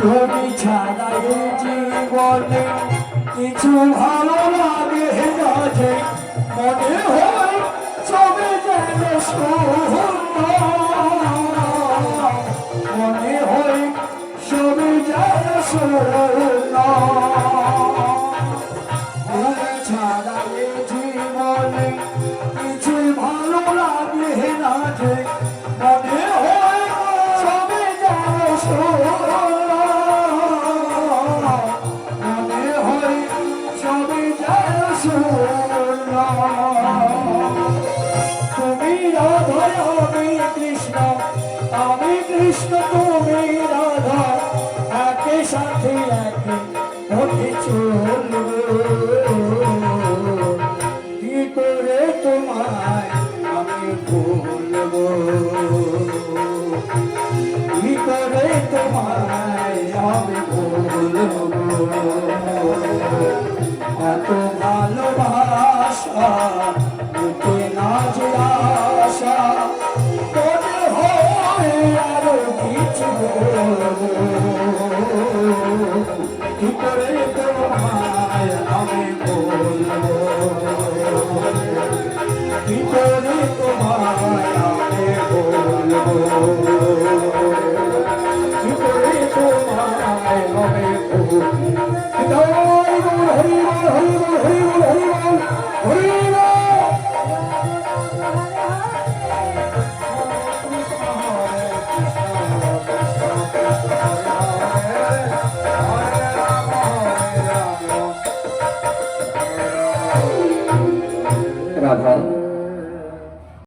তুমি ছাড়া এই জীবনে কিছু ভালো লাগে না যে মনে হয় সবে যেন। মনে হয় সবে যেন। তুমি ছাড়া এই জীবনে কিছু ভালো লাগে না মনে তুমি রাধা আমি কৃষ্ণ আমি কৃষ্ণ তুমি রাধা একই সাথে একই চলব কি করে তোমায় আমি বলব কি করে এত ভালোবাসা বুকে না যে আশা। মনে কি করে তোমায় আমি বলব? রাধা